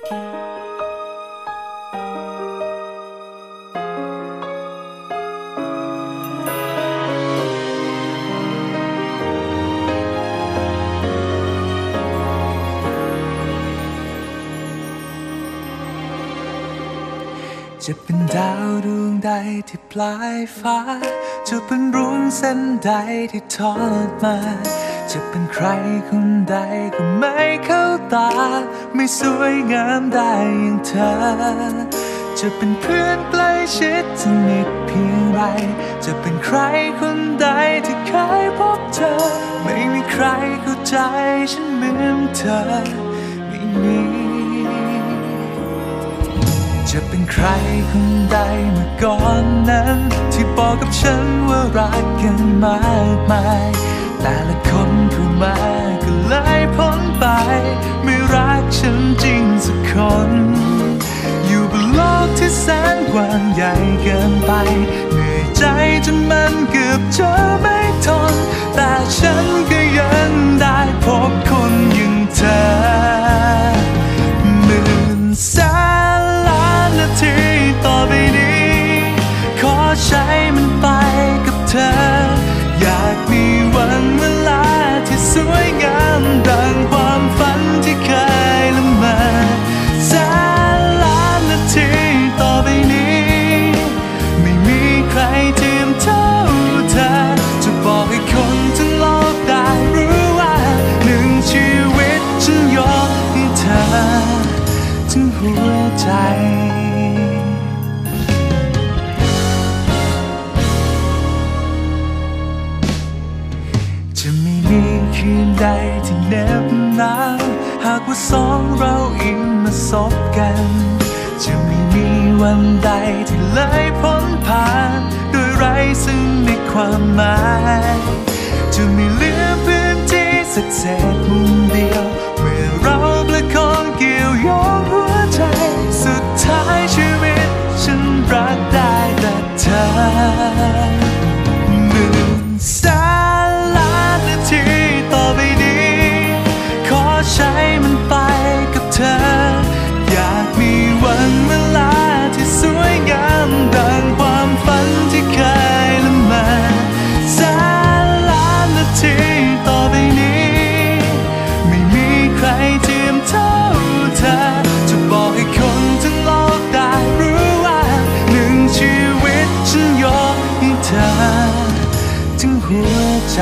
จะเป็นดาวดวงใดที่ปลายฟ้า จะเป็นรุ้งเส้นใดที่ทอดมา จะเป็นใครคนใดก็ไม่เข้าตา ไม่สวยงามได้อย่างเธอ จะเป็นเพื่อนใกล้ชิดสนิทเพียงไร จะเป็นใครคนใดที่เคยพบเธอ ไม่มีใครเข้าใจฉันเหมือนเธอไม่มีจะเป็นใครคนใดเมื่อก่อนนั้น ที่บอกกับฉันว่ารักกันมากมายแต่ละ ใจจะไม่มีคืนใดที่เน็บหนาวหากว่าสองเราอิงมาสบกัน จะไม่มีวันใดที่เลยพ้นผ่านโดยไร้ซึ่งในความหมาย จะไม่เหลือพื้นที่สักเศษ หัวใจ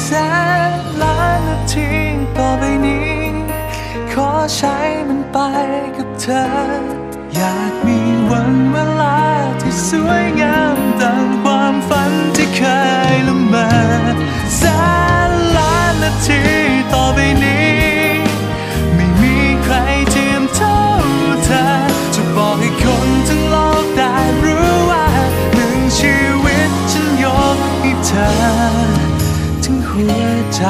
แสนล้านนาทีต่อไปนี้ขอใช้มันไปกับเธอ อยากมีวันเวลาที่สวยงามดังความฝันที่เคยละเมอแสนล้านนาทีต่อไปนี้ ไม่มีใครเทียมเท่าเธอ จะบอกให้คนทั้งโลกได้รู้ว่าหนึ่งชีวิตฉันยกให้เธอ ถึงหัวใจ